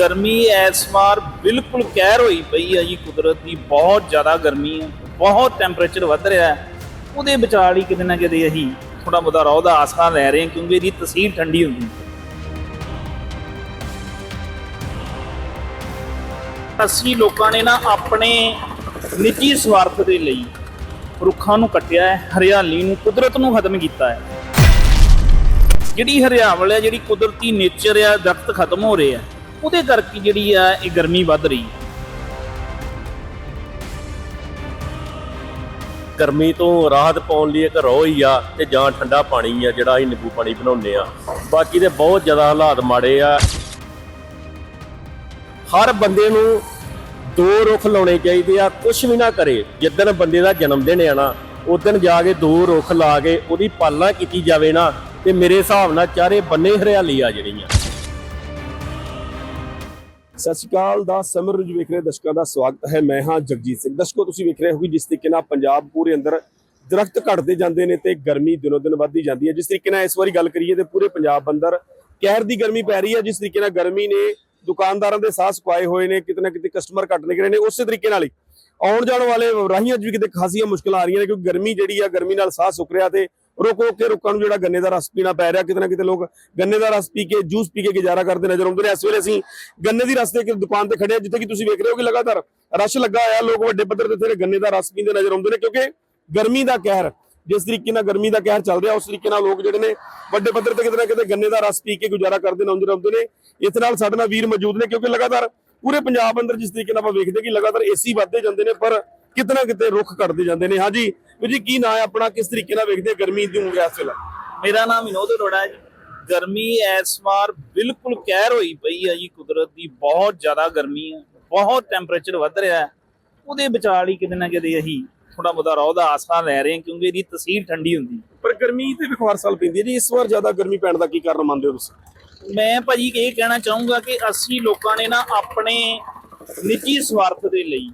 ਗਰਮੀ ਇਸ ਵਾਰ ਬਿਲਕੁਲ ਕਹਿਰ ਹੋਈ ਪਈ ਹੈ ਜੀ, ਕੁਦਰਤ ਦੀ ਬਹੁਤ ਜ਼ਿਆਦਾ ਗਰਮੀ ਹੈ ਬਹੁਤ ਟੈਂਪਰੇਚਰ ਵੱਧ ਰਿਹਾ ਹੈ। ਉਹਦੇ ਵਿਚਾਲ ਹੀ ਕਿਤੇ ਨਾ ਕਿਤੇ ਅਸੀਂ ਥੋੜਾ ਬਹੁਤਾ ਰੋਹ ਦਾ ਆਸਰਾ ਲੈ ਰਹੇ ਹਾਂ ਕਿਉਂਕਿ ਇਹਦੀ ਤਸੀਰ ਠੰਡੀ ਹੁੰਦੀ ਹੈ। ਅਸੀਂ ਲੋਕਾਂ ਨੇ ਨਾ ਆਪਣੇ ਨਿੱਜੀ ਸਵਾਰਥ ਦੇ ਲਈ ਰੁੱਖਾਂ ਨੂੰ ਕੱਟਿਆ ਹੈ, ਹਰਿਆਲੀ ਨੂੰ, ਕੁਦਰਤ ਨੂੰ ਖਤਮ ਕੀਤਾ ਹੈ। ਜਿਹੜੀ ਹਰਿਆਵਲ ਹੈ, ਜਿਹੜੀ ਕੁਦਰਤੀ ਨੇਚਰ ਆ, ਦਰਖਤ ਖਤਮ ਹੋ ਰਹੇ ਆ। ਉਹਦੇ ਕਰਕੇ ਜਿਹੜੀ ਆ ਇਹ ਗਰਮੀ ਵੱਧ ਰਹੀ ਹੈ। ਗਰਮੀ ਤੋਂ ਰਾਹਤ ਪਾਉਣ ਲਈ ਇੱਕ ਰੋਹ ਆ ਤੇ ਜਾਂ ਠੰਡਾ ਪਾਣੀ ਆ ਜਿਹੜਾ ਅਸੀਂ ਨਿੰਬੂ ਪਾਣੀ ਬਣਾਉਂਦੇ ਆ। ਬਾਕੀ ਦੇ ਬਹੁਤ ਜ਼ਿਆਦਾ ਹਾਲਾਤ ਮਾੜੇ ਆ। ਹਰ ਬੰਦੇ ਨੂੰ ਦੋ ਰੁੱਖ ਲਾਉਣੇ ਚਾਹੀਦੇ ਆ ਕੁਝ ਵੀ ਨਾ ਕਰੇ। ਜਿੱਦਣ ਬੰਦੇ ਦਾ ਜਨਮ ਦਿਨ ਆ ਨਾ ਉਦੋਂ ਜਾ ਕੇ ਦੋ ਰੁੱਖ ਲਾ ਕੇ ਉਹਦੀ ਪਾਲਣਾ ਕੀਤੀ ਜਾਵੇ ਨਾ, ਤੇ ਮੇਰੇ ਹਿਸਾਬ ਨਾਲ ਚਾਰੇ ਬੰਨੇ ਹਰਿਆਲੀ ਆ ਜਿਹੜੀ ਆ। ਸਤਿ ਸ਼੍ਰੀ ਅਕਾਲ ਦਾ ਸਮਰ ਰੁਜ ਵੇਖ ਰਹੇ ਦਰਸ਼ਕਾਂ ਦਾ ਸਵਾਗਤ ਹੈ। ਮੈਂ ਹਾਂ ਜਗਜੀਤ ਸਿੰਘ। ਦਰਸ਼ਕੋ, ਤੁਸੀਂ ਵੇਖ ਰਹੇ ਹੋ ਕਿ ਜਿਸ ਤਰੀਕੇ ਨਾਲ ਪੰਜਾਬ ਪੂਰੇ ਅੰਦਰ ਦਰਖਤ ਘਟਦੇ ਜਾਂਦੇ ਨੇ ਤੇ ਗਰਮੀ ਦਿਨੋ ਦਿਨ ਵੱਧਦੀ ਜਾਂਦੀ ਹੈ। ਜਿਸ ਤਰੀਕੇ ਨਾਲ ਇਸ ਵਾਰੀ ਗੱਲ ਕਰੀਏ ਤੇ ਪੂਰੇ ਪੰਜਾਬ ਅੰਦਰ ਕਹਿਰ ਦੀ ਗਰਮੀ ਪੈ ਰਹੀ ਹੈ। ਜਿਸ ਤਰੀਕੇ ਨਾਲ ਗਰਮੀ ਨੇ ਦੁਕਾਨਦਾਰਾਂ ਦੇ ਸਾਹ ਸੁਕਾਏ ਹੋਏ ਨੇ, ਕਿਤੇ ਨਾ ਕਿਤੇ ਕਸਟਮਰ ਘਟ ਨਿਕਲੇ ਨੇ, ਉਸੇ ਤਰੀਕੇ ਨਾਲ ਹੀ ਆਉਣ ਜਾਣ ਵਾਲੇ ਰਾਹੀਆਂ 'ਚ ਵੀ ਕਿਤੇ ਖਾਸੀਆਂ ਮੁਸ਼ਕਲਾਂ ਆ ਰਹੀਆਂ ਨੇ, ਕਿਉਂਕਿ ਗਰਮੀ ਜਿਹੜੀ ਆ, ਗਰਮੀ ਨਾਲ ਸਾਹ ਸੁੱਕ ਰਿਹਾ ਤੇ ਰੁਕ ਰੁਕ ਕੇ ਲੋਕਾਂ ਨੂੰ ਜਿਹੜਾ ਗੰਨੇ ਦਾ ਰਸ ਪੀਣਾ ਪੈ ਰਿਹਾ, ਕਿਤੇ ਨਾ ਕਿਤੇ ਲੋਕ ਗੰਨੇ ਦਾ ਰਸ ਪੀ ਕੇ, ਜੂਸ ਪੀ ਕੇ ਗੁਜ਼ਾਰਾ ਕਰਦੇ ਨਜ਼ਰ ਆਉਂਦੇ ਨੇ। ਇਸ ਵੇਲੇ ਅਸੀਂ ਗੰਨੇ ਦੀ ਰਸ ਦੇ ਇੱਕ ਦੁਕਾਨ ਤੇ ਖੜੇ ਆ ਜਿੱਥੇ ਕਿ ਤੁਸੀਂ ਵੇਖ ਰਹੇ ਹੋ ਕਿ ਲਗਾਤਾਰ ਰਸ਼ ਲੱਗਾ ਹੋਇਆ, ਲੋਕ ਵੱਡੇ ਪੱਧਰ ਤੇ ਇੱਥੇ ਗੰਨੇ ਦਾ ਰਸ ਪੀਂਦੇ ਨਜ਼ਰ ਆਉਂਦੇ ਨੇ, ਕਿਉਂਕਿ ਗਰਮੀ ਦਾ ਕਹਿਰ, ਜਿਸ ਤਰੀਕੇ ਨਾਲ ਗਰਮੀ ਦਾ ਕਹਿਰ ਚੱਲ ਰਿਹਾ, ਉਸ ਤਰੀਕੇ ਨਾਲ ਲੋਕ ਜਿਹੜੇ ਨੇ ਵੱਡੇ ਪੱਧਰ ਤੇ ਕਿਤੇ ਨਾ ਕਿਤੇ ਗੰਨੇ ਦਾ ਰਸ ਪੀ ਕੇ ਗੁਜ਼ਾਰਾ ਕਰਦੇ ਨਜ਼ਰ ਆਉਂਦੇ ਨੇ। ਇੱਥੇ ਨਾਲ ਸਾਡੇ ਨਾਲ ਵੀਰ ਮੌਜੂਦ ਨੇ, ਕਿਉਂਕਿ ਲਗਾਤਾਰ ਪੂਰੇ ਪੰਜਾਬ ਅੰਦਰ ਜਿਸ ਤਰੀਕੇ ਨਾਲ ਆਪਾਂ ਵੇਖਦੇ ਕਿ ਲਗਾਤਾਰ ਏਸੀ ਵੱਧਦੇ ਜਾਂਦੇ ਨੇ, ਪਰ ਕਿਤੇ ਨਾ ਕਿਤੇ ਰੁੱਖ ਘਟਦੇ ਜਾਂਦੇ ਨੇ। ਹਾਂਜੀ ਵੀਰ ਜੀ ਕੀ ਨਾਂ ਹੈ ਆਪਣਾ? ਕਿਸ ਤਰੀਕੇ ਨਾਲ ਵੇਖਦੇ ਗਰਮੀ ਦੀ ਉਂਗਲ ਇਸ ਵੇਲੇ? ਮੇਰਾ ਨਾਮ ਵਿਨੋਦ ਅਰੋੜਾ ਹੈ ਜੀ। ਗਰਮੀ ਇਸ ਵਾਰ ਬਿਲਕੁਲ ਕਹਿਰ ਹੋਈ ਪਈ ਹੈ ਜੀ। ਕੁਦਰਤ ਦੀ ਬਹੁਤ ਜ਼ਿਆਦਾ ਗਰਮੀ ਹੈ ਬਹੁਤ ਟੈਂਪਰੇਚਰ ਵੱਧ ਰਿਹਾ ਹੈ। ਉਹਦੇ ਵਿਚਾਲ ਹੀ ਕਿਤੇ ਨਾ ਕਿਤੇ ਅਸੀਂ ਥੋੜਾ ਬਹੁਤਾ ਰੋਹ ਦਾ ਆਸਰਾ ਲੈ ਰਹੇ ਹਾਂ ਕਿਉਂਕਿ ਇਹਦੀ ਤਸੀਰ ਠੰਡੀ ਹੁੰਦੀ ਪਰ ਗਰਮੀ ਤੇ ਵਿਖਵਾਰ ਸਾਲ ਪੈਂਦੀ ਹੈ ਜੀ। ਇਸ ਵਾਰ ਜ਼ਿਆਦਾ ਗਰਮੀ ਪੈਣ ਦਾ ਕੀ ਕਾਰਨ ਮੰਨਦੇ ਹੋ ਤੁਸੀਂ? ਮੈਂ ਭਾਜੀ ਇਹ ਕਹਿਣਾ ਚਾਹੂੰਗਾ ਕਿ ਅਸੀਂ ਲੋਕਾਂ ਨੇ ਨਾ ਆਪਣੇ ਨਿੱਜੀ ਸਵਾਰਥ ਦੇ ਲਈ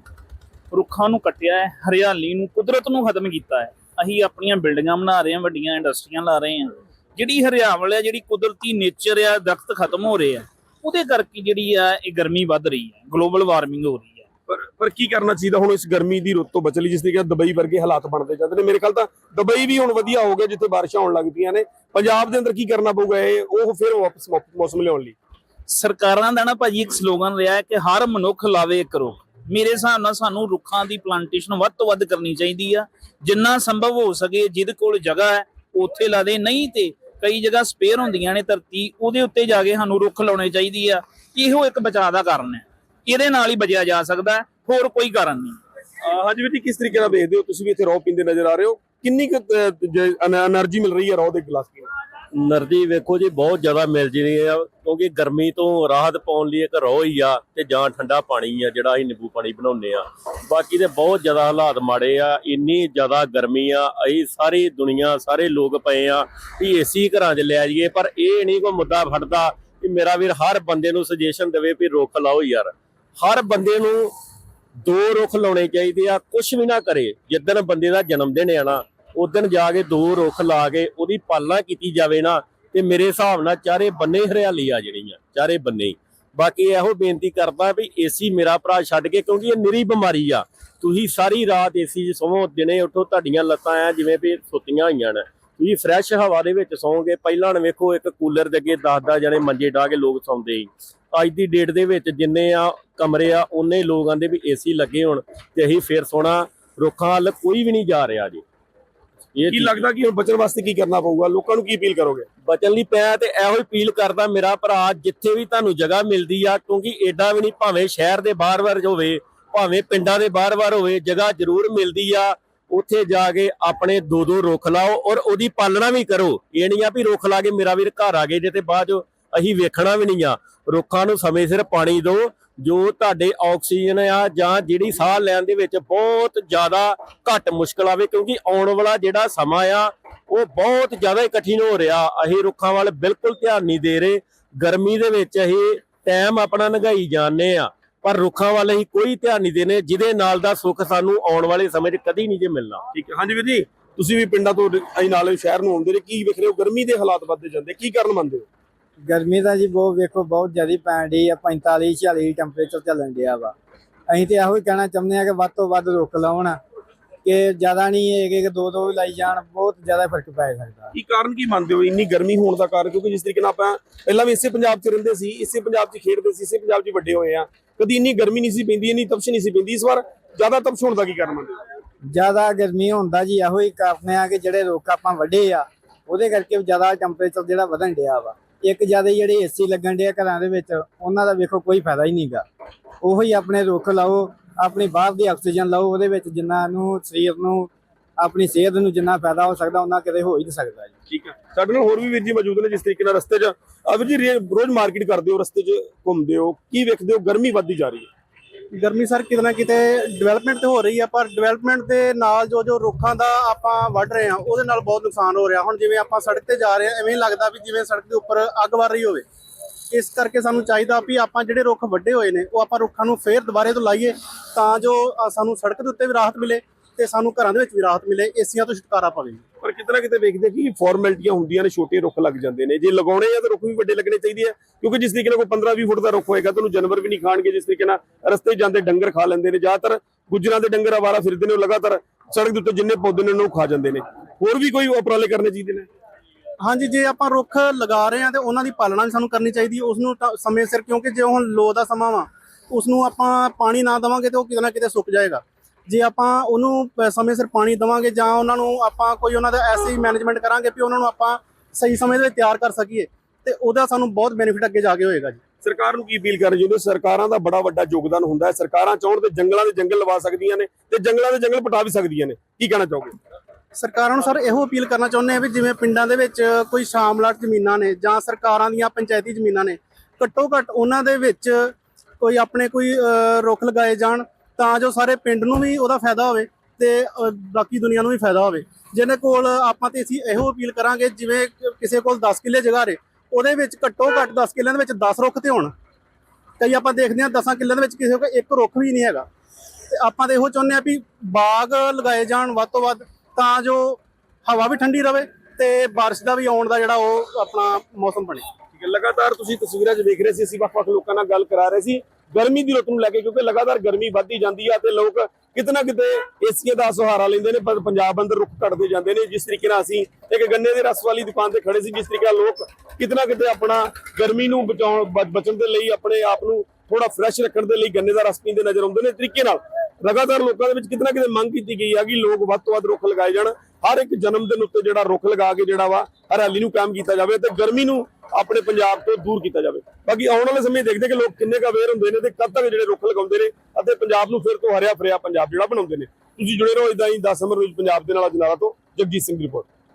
ਰੁੱਖਾਂ ਨੂੰ ਕੱਟਿਆ ਹੈ ਹਰਿਆਲੀ ਨੂੰ ਕੁਦਰਤ ਨੂੰ ਖਤਮ ਕੀਤਾ ਹੈ। ਅਸੀਂ ਆਪਣੀਆਂ ਬਿਲਡਿੰਗਾਂ ਬਣਾ ਰਹੇ ਹਾਂ ਵੱਡੀਆਂ ਇੰਡਸਟਰੀਆਂ ਲਾ ਰਹੇ ਹਾਂ। ਜਿਹੜੀ ਹਰਿਆਵਲ ਹੈ ਜਿਹੜੀ ਕੁਦਰਤੀ ਨੇਚਰ ਆ ਦਰਖਤ ਖਤਮ ਹੋ ਰਹੇ ਆ। ਉਹਦੇ ਕਰਕੇ ਜਿਹੜੀ ਆ ਇਹ ਗਰਮੀ ਵੱਧ ਰਹੀ ਹੈ ਗਲੋਬਲ ਵਾਰਮਿੰਗ ਹੋ ਰਹੀ ਹੈ। ਪਰ ਪਰ ਕੀ ਕਰਨਾ ਚਾਹੀਦਾ ਹੁਣ ਇਸ ਗਰਮੀ ਦੀ ਰੁੱਤ ਤੋਂ ਬਚਣ ਲਈ ਜਿਸ ਤਰੀਕੇ ਦੁਬਈ ਵਰਗੇ ਹਾਲਾਤ ਬਣਦੇ ਜਾਂਦੇ ਨੇ? ਮੇਰੇ ਖਿਆਲ ਤਾਂ ਦੁਬਈ ਵੀ ਹੁਣ ਵਧੀਆ ਹੋ ਗਿਆ ਜਿੱਥੇ ਬਾਰਿਸ਼ਾਂ ਹੋਣ ਲੱਗ ਪਈਆਂ ਨੇ। ਪੰਜਾਬ ਦੇ ਅੰਦਰ ਕੀ ਕਰਨਾ ਪਊਗਾ ਇਹ? ਉਹ ਫਿਰ ਵਾਪਸ ਮੌਸਮ ਲਿਆਉਣ ਲਈ। ਸਰਕਾਰਾਂ ਦਾ ਨਾ ਭਾਜੀ ਇੱਕ ਸਲੋਗਨ ਰਿਹਾ ਹੈ ਕਿ ਹਰ ਮਨੁੱਖ ਲਾਵੇ ਇੱਕ ਰੁੱਖ। ਮੇਰੇ ਹਿਸਾਬ ਨਾਲ ਸਾਨੂੰ ਰੁੱਖਾਂ ਦੀ ਪਲਾਂਟੇਸ਼ਨ ਵੱਧ ਤੋਂ ਵੱਧ ਕਰਨੀ ਚਾਹੀਦੀ ਆ। ਜਿੰਨਾ ਸੰਭਵ ਹੋ ਸਕੇ, ਜਿਹਦੇ ਕੋਲ ਜਗ੍ਹਾ ਹੈ, ਉੱਥੇ ਲਾ ਦੇ। ਨਹੀਂ ਤੇ ਕਈ ਜਗ੍ਹਾ ਸਪੇਅਰ ਹੁੰਦੀਆਂ ਨੇ ਧਰਤੀ, ਉਹਦੇ ਉੱਤੇ ਜਾ ਕੇ ਸਾਨੂੰ ਰੁੱਖ ਲਾਉਣੇ ਚਾਹੀਦੀ ਆ। ਇਹੋ ਇੱਕ ਬਚਾਅ ਦਾ ਕਾਰਨ ਹੈ। ਇਹਦੇ ਨਾਲ ਹੀ ਬਚਿਆ ਜਾ ਸਕਦਾ ਹੋਰ ਕੋਈ ਕਾਰਨ ਨਹੀਂ। ਹਜਵੀ ਜੀ, ਕਿਸ ਤਰੀਕੇ ਨਾਲ ਵੇਖਦੇ ਹੋ? ਤੁਸੀਂ ਵੀ ਇੱਥੇ ਰੌ ਪੀਂਦੇ ਨਜ਼ਰ ਆ ਰਹੇ ਹੋ। ਕਿੰਨੀ ਕੁ ਐਨਰਜੀ ਮਿਲ ਰਹੀ ਹੈ ਰੌ ਦੇ ਗਲਾਸ ਪੀਣ ਨਾਲ? ਨਰਜੀ ਵੇਖੋ ਜੀ, ਬਹੁਤ ਜ਼ਿਆਦਾ ਮਿਲ ਜਿਹੜੀ ਆ, ਕਿਉਂਕਿ ਗਰਮੀ ਤੋਂ ਰਾਹਤ ਪਾਉਣ ਲਈ ਇੱਕ ਰੋਹ ਹੀ ਆ ਤੇ ਜਾਂ ਠੰਡਾ ਪਾਣੀ ਆ, ਜਿਹੜਾ ਅਸੀਂ ਨਿੰਬੂ ਪਾਣੀ ਬਣਾਉਂਦੇ ਆ ਬਾਕੀ ਦੇ ਬਹੁਤ ਜ਼ਿਆਦਾ ਹਾਲਾਤ ਮਾੜੇ ਆ, ਇੰਨੀ ਜ਼ਿਆਦਾ ਗਰਮੀ ਆ, ਅਸੀਂ ਸਾਰੀ ਦੁਨੀਆ, ਸਾਰੇ ਲੋਕ ਪਏ ਆ, ਵੀ ਏਸੀ ਘਰਾਂ 'ਚ ਲੈ ਜਾਈਏ, ਪਰ ਇਹ ਨਹੀਂ ਕੋਈ ਮੁੱਦਾ ਫੜਦਾ ਕਿ ਮੇਰਾ ਵੀਰ ਹਰ ਬੰਦੇ ਨੂੰ ਸੁਜੈਸ਼ਨ ਦੇਵੇ ਵੀ ਰੁੱਖ ਲਾਓ ਯਾਰ ਹਰ ਬੰਦੇ ਨੂੰ ਦੋ ਰੁੱਖ ਲਾਉਣੇ ਚਾਹੀਦੇ ਆ ਕੁਝ ਵੀ ਨਾ ਕਰੇ, ਜਿੱਦਣ ਬੰਦੇ ਦਾ ਜਨਮ ਦਿਨ ਆ ਨਾ ਜਾ ਕੇ ਦੋ ਰੁੱਖ ਲਾ ਕੇ ਉਹਦੀ ਪਾਲਣਾ ਕੀਤੀ ਜਾਵੇ ਨਾ, ਤੇ ਮੇਰੇ ਹਿਸਾਬ ਨਾਲ ਚਾਰੇ ਬੰਨੇ ਹਰਿਆਲੀ ਆ ਜਿਹੜੀ ਆ, ਚਾਰੇ ਬੰਨੇ ਬਾਕੀ ਇਹੋ ਬੇਨਤੀ ਕਰਦਾ ਵੀ ਏਸੀ ਮੇਰਾ ਭਰਾ ਛੱਡ ਕੇ, ਕਿਉਂਕਿ ਇਹ ਨਿਰੀ ਬਿਮਾਰੀ ਆ। ਤੁਸੀਂ ਸਾਰੀ ਰਾਤ ਏਸੀ 'ਚ ਸੌਂ ਦਿਨੇ ਉੱਠੋ, ਤੁਹਾਡੀਆਂ ਲੱਤਾਂ ਆ ਜਿਵੇਂ ਵੀ ਸੁੱਤੀਆਂ ਹੋਈਆਂ ਨੇ। ਤੁਸੀਂ ਫਰੈਸ਼ ਹਵਾ ਦੇ ਵਿੱਚ ਸੌਂਗੇ ਪਹਿਲਾਂ ਨਾ ਵੇਖੋ ਇੱਕ ਕੂਲਰ ਦੇ ਅੱਗੇ 10-10 ਜਣੇ ਮੰਜੇ ਢਾ ਕੇ ਲੋਕ ਸੌਂਦੇ ਸੀ। ਅੱਜ ਦੀ ਡੇਟ ਦੇ ਵਿੱਚ ਜਿੰਨੇ ਆ ਕਮਰੇ ਆ ਉਹਨੇ ਲੋਕ ਆਂਦੇ ਵੀ ਏਸੀ ਲੱਗੇ ਹੋਣ, ਤੇ ਅਸੀਂ ਫੇਰ ਸੋਣਾ, ਰੁੱਖਾਂ ਵੱਲ ਕੋਈ ਵੀ ਨਹੀਂ ਜਾ ਰਿਹਾ ਜੀ। ਕੀ ਲੱਗਦਾ ਕਿ ਹੁਣ ਬਚਣ ਵਾਸਤੇ ਕੀ ਕਰਨਾ ਪਊਗਾ? ਲੋਕਾਂ ਨੂੰ ਕੀ ਅਪੀਲ ਕਰੋਗੇ? ਬਚਣ ਲਈ ਪਿਆ ਤੇ ਇਹੋ ਹੀ ਅਪੀਲ ਕਰਦਾ ਮੇਰਾ ਭਰਾ ਜਿੱਥੇ ਵੀ ਤੁਹਾਨੂੰ ਜਗ੍ਹਾ ਮਿਲਦੀ ਆ ਕਿਉਂਕਿ ਏਡਾ ਵੀ ਨਹੀਂ ਭਾਵੇਂ ਸ਼ਹਿਰ ਦੇ ਬਾਹਰ-ਬਾਹਰ ਹੋਵੇ ਭਾਵੇਂ ਪਿੰਡਾਂ ਦੇ ਬਾਹਰ-ਬਾਹਰ ਹੋਵੇ ਜਗ੍ਹਾ ਜ਼ਰੂਰ ਮਿਲਦੀ ਆ। ਉੱਥੇ ਜਾ ਕੇ ਆਪਣੇ ਦੋ ਦੋ ਰੁੱਖ ਲਾਓ ਔਰ ਉਹਦੀ ਪਾਲਣਾ ਵੀ ਕਰੋ। ਇਹ ਨਹੀਂ ਆ ਵੀ ਰੁੱਖ ਲਾ ਕੇ ਮੇਰਾ ਵੀਰ ਘਰ ਆ ਗਏ ਜੇ ਤੇ ਬਾਅਦ ਚੋਂ ਅਸੀਂ ਵੇਖਣਾ ਵੀ ਨਹੀਂ ਆ। ਰੁੱਖਾਂ ਨੂੰ ਸਮੇਂ ਸਿਰ ਪਾਣੀ ਦਿਓ ਜੋ ਤੁਹਾਡੇ ਆਕਸੀਜਨ ਆ ਜਾਂ ਜਿਹੜੀ ਸਾਹ ਲੈਣ ਦੇ ਵਿੱਚ ਬਹੁਤ ਜ਼ਿਆਦਾ ਘੱਟ ਮੁਸ਼ਕਲ ਆਵੇ, ਕਿਉਂਕਿ ਆਉਣ ਵਾਲਾ ਜਿਹੜਾ ਸਮਾਂ ਆ, ਉਹ ਬਹੁਤ ਜ਼ਿਆਦਾ ਹੀ ਕਠਿਨ ਹੋ ਰਿਹਾ। ਅਸੀਂ ਰੁੱਖਾਂ ਵੱਲ ਬਿਲਕੁਲ ਧਿਆਨ ਨਹੀਂ ਦੇ ਰਹੇ। ਗਰਮੀ ਦੇ ਵਿੱਚ ਅਸੀਂ ਟਾਈਮ ਆਪਣਾ ਲੰਘਾਈ ਜਾਂਦੇ ਆ, ਪਰ ਰੁੱਖਾਂ ਵੱਲ ਅਸੀਂ ਕੋਈ ਧਿਆਨ ਨਹੀਂ ਦੇਨੇ ਜਿਹਦੇ ਨਾਲ ਦਾ ਸੁੱਖ ਸਾਨੂੰ ਆਉਣ ਵਾਲੇ ਸਮੇਂ 'ਚ ਕਦੀ ਨਹੀਂ ਜੇ ਮਿਲਣਾ। ਠੀਕ ਹੈ। ਹਾਂਜੀ ਵੀਰ ਜੀ, ਤੁਸੀਂ ਵੀ ਪਿੰਡਾਂ ਤੋਂ ਅਸੀਂ ਨਾਲ ਸ਼ਹਿਰ ਨੂੰ ਆਉਂਦੇ ਨੇ ਕੀ ਵੇਖ ਰਹੇ ਹੋ? ਗਰਮੀ ਦੇ ਹਾਲਾਤ ਵੱਧਦੇ ਜਾਂਦੇ, ਕੀ ਕਾਰਨ ਮੰਨਦੇ ਹੋ? ਗਰਮੀ ਤਾਂ ਜੀ ਬਹੁਤ ਵੇਖੋ ਬਹੁਤ ਜ਼ਿਆਦਾ ਪੈਣ ਡਈ ਆ 45 46 ਟੈਂਪਰੇਚਰ ਚੱਲਣ ਡਿਆ ਵਾ। ਅਸੀਂ ਤੇ ਇਹੋ ਹੀ ਕਹਿਣਾ ਚਾਹੁੰਦੇ ਆ ਕਿ ਵੱਧ ਤੋਂ ਵੱਧ ਰੁੱਖ ਲਾਉਣ ਕਿ ਜ਼ਿਆਦਾ ਨਹੀਂ ਇੱਕ ਇੱਕ ਦੋ ਦੋ ਵੀ ਲਾਈ ਜਾਣ ਬਹੁਤ ਜ਼ਿਆਦਾ ਫ਼ਰਕ ਪੈ ਸਕਦਾ। ਕੀ ਕਾਰਨ ਕੀ ਮੰਨਦੇ ਹੋ? ਇੰਨੀ ਗਰਮੀ ਹੋਣ ਦਾ ਕਾਰਨ ਕਿਉਂਕਿ ਜਿਸ ਤਰੀਕੇ ਨਾਲ ਆਪਾਂ ਪਹਿਲਾਂ ਵੀ ਇਸੇ ਪੰਜਾਬ 'ਚ ਰਹਿੰਦੇ ਸੀ ਇਸੇ ਪੰਜਾਬ 'ਚ ਖੇਡਦੇ ਸੀ ਇਸੇ ਪੰਜਾਬ 'ਚ ਵੱਡੇ ਹੋਏ ਆ। ਕਦੀ ਇੰਨੀ ਗਰਮੀ ਨਹੀਂ ਸੀ ਪੈਂਦੀ ਇੰਨੀ ਤਪਸ਼ ਨਹੀਂ ਸੀ ਪੈਂਦੀ ਇਸ ਵਾਰ ਜ਼ਿਆਦਾ ਤਪਸ਼ ਹੋਣ ਦਾ ਕੀ ਕਾਰਨ ਮੰਨਦੇ ਹੋ? ਜ਼ਿਆਦਾ ਗਰਮੀ ਹੁੰਦਾ ਜੀ ਇਹੋ ਹੀ ਕਾਰਨ ਆ ਕਿ ਜਿਹੜੇ ਰੁੱਖ ਆਪਾਂ ਵੱਡੇ ਆ ਉਹਦੇ ਕਰਕੇ ਜ਼ਿਆਦਾ ਟੈਂਪਰੇਚਰ ਜਿਹੜਾ ਵਧਣ ਡਿਆ ਵਾ। ਇੱਕ ਜ਼ਿਆਦਾ ਜਿਹੜੇ ਏਸੀ ਲੱਗਣ ਡਿਆ ਘਰਾਂ ਦੇ ਵਿੱਚ, ਉਹਨਾਂ ਦਾ ਵੇਖੋ ਕੋਈ ਫਾਇਦਾ ਹੀ ਨਹੀਂਗਾ ਉਹੋ ਹੀ ਆਪਣੇ ਰੁੱਖ ਲਾਓ, ਆਪਣੀ ਬਾਹਰ ਦੀ ਆਕਸੀਜਨ ਲਓ, ਉਹਦੇ ਵਿੱਚ ਜਿੰਨਾ ਨੂੰ ਸਰੀਰ ਨੂੰ, ਆਪਣੀ ਸਿਹਤ ਨੂੰ ਜਿੰਨਾ ਫਾਇਦਾ ਹੋ ਸਕਦਾ ਉਹਨਾਂ ਕਿਤੇ ਹੋ ਹੀ ਨਹੀਂ ਸਕਦਾ ਜੀ। ਠੀਕ ਹੈ ਸਾਡੇ ਨਾਲ ਹੋਰ ਵੀ ਵੀਰ ਜੀ ਮੌਜੂਦ ਨੇ, ਜਿਸ ਤਰੀਕੇ ਨਾਲ ਰਸਤੇ 'ਚ ਆ ਵੀਰ ਜੀ, ਰੋਜ਼ ਮਾਰਕੀਟ ਕਰਦੇ ਹੋ, ਰਸਤੇ 'ਚ ਘੁੰਮਦੇ ਹੋ, ਕੀ ਵੇਖਦੇ ਹੋ? ਗਰਮੀ ਵੱਧਦੀ ਜਾ ਰਹੀ ਹੈ। ਗਰਮੀ ਸਰ ਕਿਤੇ ਨਾ ਕਿਤੇ ਡਿਵੈਲਪਮੈਂਟ ਤੇ ਹੋ ਰਹੀ ਆ, ਪਰ ਡਿਵੈਲਪਮੈਂਟ ਦੇ ਨਾਲ ਜੋ ਜੋ ਰੁੱਖਾਂ ਦਾ ਆਪਾਂ ਵੱਢ ਰਹੇ ਆ ਉਹਦੇ ਨਾਲ ਬਹੁਤ ਨੁਕਸਾਨ ਹੋ ਰਿਹਾ। ਹੁਣ ਜਿਵੇਂ ਆਪਾਂ ਸੜਕ ਤੇ ਜਾ ਰਹੇ ਆ ਐਵੇਂ ਲੱਗਦਾ ਵੀ ਜਿਵੇਂ ਸੜਕ ਦੇ ਉੱਪਰ ਅੱਗ ਵਰ ਰਹੀ ਹੋਵੇ। ਇਸ ਕਰਕੇ ਸਾਨੂੰ ਚਾਹੀਦਾ ਵੀ ਆਪਾਂ ਜਿਹੜੇ ਰੁੱਖ ਵੱਡੇ ਹੋਏ ਨੇ, ਉਹ ਆਪਾਂ ਰੁੱਖਾਂ ਨੂੰ ਫੇਰ ਦੁਬਾਰੇ ਤੋਂ ਲਾਈਏ, ਤਾਂ ਜੋ ਸਾਨੂੰ ਸੜਕ ਦੇ ਉੱਤੇ ਵੀ ਰਾਹਤ ਮਿਲੇ ਤੇ ਸਾਨੂੰ ਘਰਾਂ ਦੇ ਵਿੱਚ ਵੀ ਰਾਹਤ ਮਿਲੇ, ਏਸੀਆਂ ਤੋਂ ਛੁਟਕਾਰਾ ਪਵੇ। ਕਿਤੇ ਨਾ ਕਿਤੇ ਵੇਖਦੇ ਕਿ ਫਾਰਮੈਲਿਟੀਆਂ ਹੁੰਦੀਆਂ ਨੇ, ਛੋਟੇ ਰੁੱਖ ਲੱਗ ਜਾਂਦੇ ਨੇ। ਜੇ ਲਗਾਉਣੇ ਆ ਤਾਂ ਰੁੱਖ ਵੀ ਵੱਡੇ ਲੱਗਣੇ ਚਾਹੀਦੇ ਆ, ਕਿਉਂਕਿ ਜਿਸ ਤਰੀਕੇ ਨਾਲ ਕੋਈ 15 20 ਫੁੱਟ ਦਾ ਰੁੱਖ ਹੋਏਗਾ ਤੁਹਾਨੂੰ ਜਾਨਵਰ ਵੀ ਨਹੀਂ ਖਾਣਗੇ, ਜਿਸ ਤਰੀਕੇ ਨਾਲ ਰਸਤੇ ਜਾਂਦੇ ਡੰਗਰ ਖਾ ਲੈਂਦੇ ਨੇ। ਜ਼ਿਆਦਾਤਰ ਗੁੱਜਰਾਂ ਦੇ ਡੰਗਰ ਆਵਾਰਾ ਫਿਰਦੇ ਨੇ, ਉਹ ਲਗਾਤਾਰ ਸੜਕ ਦੇ ਉੱਤੇ ਜਿੰਨੇ ਪੌਦੇ ਨੇ, ਉਹਨੂੰ ਖਾ ਜਾਂਦੇ ਨੇ। ਹੋਰ ਵੀ ਕੋਈ ਉਪਰਾਲੇ ਕਰਨੇ ਚਾਹੀਦੇ ਨੇ? ਹਾਂਜੀ, ਜੇ ਆਪਾਂ ਰੁੱਖ ਲਗਾ ਰਹੇ ਆ ਤੇ ਉਹਨਾਂ ਦੀ ਪਾਲਣਾ ਵੀ ਸਾਨੂੰ ਕਰਨੀ ਚਾਹੀਦੀ ਹੈ। ਉਸ ਨੂੰ ਸਮੇਂ ਸਿਰ, ਕਿਉਂਕਿ ਜੇ ਹੁਣ ਲੋ ਦਾ ਸਮਾਂ ਵਾ, ਉਸ ਨੂੰ ਆਪਾਂ ਪਾਣੀ ਨਾ ਦੇਵਾਂਗੇ ਤੇ ਉਹ ਕਿਤੇ ਨਾ ਕਿਤੇ ਸੁੱਕ ਜਾਏਗਾ। ਜੇ ਆਪਾਂ ਉਹਨੂੰ ਸਮੇਂ ਸਿਰ ਪਾਣੀ ਦੇਵਾਂਗੇ ਜਾਂ ਉਹਨਾਂ ਨੂੰ ਆਪਾਂ ਕੋਈ ਉਹਨਾਂ ਦਾ ਐਸੀ ਮੈਨੇਜਮੈਂਟ ਕਰਾਂਗੇ ਵੀ ਉਹਨਾਂ ਨੂੰ ਆਪਾਂ ਸਹੀ ਸਮੇਂ ਦੇ ਵਿੱਚ ਤਿਆਰ ਕਰ ਸਕੀਏ ਤੇ ਉਹਦਾ ਸਾਨੂੰ ਬਹੁਤ ਬੈਨੀਫਿਟ ਅੱਗੇ ਜਾ ਕੇ ਹੋਏਗਾ ਜੀ। ਸਰਕਾਰ ਨੂੰ ਕੀ ਅਪੀਲ ਕਰਨੀ ਚਾਹੁੰਦੇ ਹੋ? ਸਰਕਾਰਾਂ ਦਾ ਬੜਾ ਵੱਡਾ ਯੋਗਦਾਨ ਹੁੰਦਾ ਹੈ। ਸਰਕਾਰਾਂ ਚਾਹਣ ਤੇ ਜੰਗਲਾਂ ਦੇ ਜੰਗਲ ਲਵਾ ਸਕਦੀਆਂ ਨੇ ਤੇ ਜੰਗਲਾਂ ਦੇ ਜੰਗਲ ਪਟਾ ਵੀ ਸਕਦੀਆਂ ਨੇ। ਕੀ ਕਹਿਣਾ ਚਾਹੋਗੇ? ਸਰਕਾਰਾਂ ਨੂੰ ਸਰ ਇਹੋ ਅਪੀਲ ਕਰਨਾ ਚਾਹੁੰਦੇ ਆ ਵੀ ਜਿਵੇਂ ਪਿੰਡਾਂ ਦੇ ਵਿੱਚ ਕੋਈ ਸ਼ਾਮਲਾਟ ਜ਼ਮੀਨਾਂ ਨੇ ਜਾਂ ਸਰਕਾਰਾਂ ਦੀਆਂ ਪੰਚਾਇਤੀ ਜ਼ਮੀਨਾਂ ਨੇ ਘੱਟੋ ਘੱਟ ਉਹਨਾਂ ਦੇ ਵਿੱਚ ਕੋਈ ਆਪਣੇ ਕੋਈ ਰੁੱਖ ਲਗਾਏ ਜਾਣ ਤਾਂ ਜੋ ਸਾਰੇ ਪਿੰਡ ਨੂੰ ਵੀ ਉਹਦਾ ਫਾਇਦਾ ਹੋਵੇ ਤੇ ਬਾਕੀ ਦੁਨੀਆ ਨੂੰ ਵੀ ਫਾਇਦਾ ਹੋਵੇ। ਜਿਹਨੇ ਕੋਲ ਆਪਾਂ ਤੇ ਅਸੀਂ ਇਹੋ ਅਪੀਲ ਕਰਾਂਗੇ, ਜਿਵੇਂ ਕਿਸੇ ਕੋਲ 10 ਕਿੱਲੇ ਜਗ੍ਹਾ ਰੇ ਉਹਦੇ ਵਿੱਚ ਘੱਟੋ ਘੱਟ 10 ਕਿੱਲਿਆਂ ਦੇ ਵਿੱਚ 10 ਰੁੱਖ ਤੇ ਹੋਣ। ਕਈ ਆਪਾਂ ਦੇਖਦੇ ਹਾਂ 10 ਕਿੱਲਿਆਂ ਦੇ ਵਿੱਚ ਕਿਸੇ ਕੋਲ ਇੱਕ ਰੁੱਖ ਵੀ ਨਹੀਂ ਹੈਗਾ। ਤੇ ਆਪਾਂ ਤੇ ਇਹੋ ਚਾਹੁੰਦੇ ਆ ਵੀ ਬਾਗ ਲਗਾਏ ਜਾਣ ਵੱਧ ਤੋਂ ਵੱਧ, ਤਾਂ ਜੋ ਹਵਾ ਵੀ ਠੰਡੀ ਰਵੇ ਤੇ ਬਾਰਿਸ਼ ਦਾ ਵੀ ਆਉਣ ਦਾ ਜਿਹੜਾ ਉਹ ਆਪਣਾ ਮੌਸਮ ਬਣੇ। ਲਗਾਤਾਰ ਤੁਸੀਂ ਤਸਵੀਰਾਂ 'ਚ ਵੇਖ ਰਹੇ ਸੀ, ਅਸੀਂ ਵੱਖ-ਵੱਖ ਲੋਕਾਂ ਨਾਲ ਗੱਲ ਕਰਾ ਰਹੇ ਸੀ। ਗਰਮੀ ਦੀ ਰੁੱਤ ਨੂੰ ਲੈ ਕੇ, ਕਿਉਂਕਿ ਲਗਾਤਾਰ ਗਰਮੀ ਵੱਧਦੀ ਜਾਂਦੀ ਆ ਤੇ ਲੋਕ ਕਿਤਨਾ ਕਿਤੇ ਏਸੀਆਂ ਦਾ ਸਹਾਰਾ ਲੈਂਦੇ ਨੇ, ਪਰ ਪੰਜਾਬ ਅੰਦਰ ਰੁੱਖ ਘਟਦੇ ਜਾਂਦੇ ਨੇ। ਜਿਸ ਤਰੀਕੇ ਨਾਲ ਅਸੀਂ ਇੱਕ ਗੰਨੇ ਦੇ ਰਸ ਵਾਲੀ ਦੁਕਾਨ ਤੇ ਖੜੇ ਸੀ, ਜਿਸ ਤਰੀਕੇ ਨਾਲ ਲੋਕ ਕਿਤਨਾ ਕਿਤੇ ਆਪਣਾ ਗਰਮੀ ਨੂੰ ਬਚਾਉਣ, ਬ- ਬਚਣ ਦੇ ਲਈ ਆਪਣੇ ਆਪ ਨੂੰ ਥੋੜਾ ਫਰੈਸ਼ ਰੱਖਣ ਦੇ ਲਈ ਗੰਨੇ ਦਾ ਰਸ ਪੀਂਦੇ ਨਜ਼ਰ ਆਉਂਦੇ ਨੇ। ਤਰੀਕੇ ਨਾਲ ਲਗਾਤਾਰ ਲੋਕਾਂ ਦੇ ਵਿੱਚ ਕਿਤਨਾ ਕਿਤੇ ਮੰਗ ਕੀਤੀ ਗਈ ਆ ਕਿ ਲੋਕ ਵੱਧ ਤੋਂ ਵੱਧ ਰੁੱਖ ਲਗਾਏ ਜਾਣ। ਹਰ ਇੱਕ ਜਨਮ ਦਿਨ ਉੱਤੇ ਜਿਹੜਾ ਰੁੱਖ ਲਗਾ ਕੇ ਜਿਹੜਾ ਵਾ ਹਰਿਆਲੀ ਨੂੰ ਕਾਇਮ ਕੀਤਾ ਜਾਵੇ ਤੇ ਗਰਮੀ ਨੂੰ ਆਪਣੇ ਪੰਜਾਬ ਤੋਂ ਦੂਰ ਕੀਤਾ ਜਾਵੇ। ਬਾਕੀ ਆਉਣ ਵਾਲੇ ਸਮੇਂ ਦੇਖਦੇ ਕਿ ਲੋਕ ਕਿੰਨੇ ਕੁ ਅਵੇਅਰ ਹੁੰਦੇ ਨੇ ਤੇ ਕਦ ਤੱਕ ਜਿਹੜੇ ਰੁੱਖ ਲਗਾਉਂਦੇ ਨੇ ਅਤੇ ਪੰਜਾਬ ਨੂੰ ਫਿਰ ਤੋਂ ਹਰਿਆ ਫਰਿਆ ਪੰਜਾਬ ਜਿਹੜਾ ਬਣਾਉਂਦੇ ਨੇ। ਤੁਸੀਂ ਜੁੜੇ ਰਹੋ ਇਦਾਂ ਹੀ 10 ਅਮਰ ਰੋਜ਼ ਪੰਜਾਬ ਦੇ ਨਾਲ ਅਜਨਾਲਾ ਤੋਂ ਜਗਜੀਤ ਸਿੰਘ ਦੀ ਰਿਪੋਰਟ।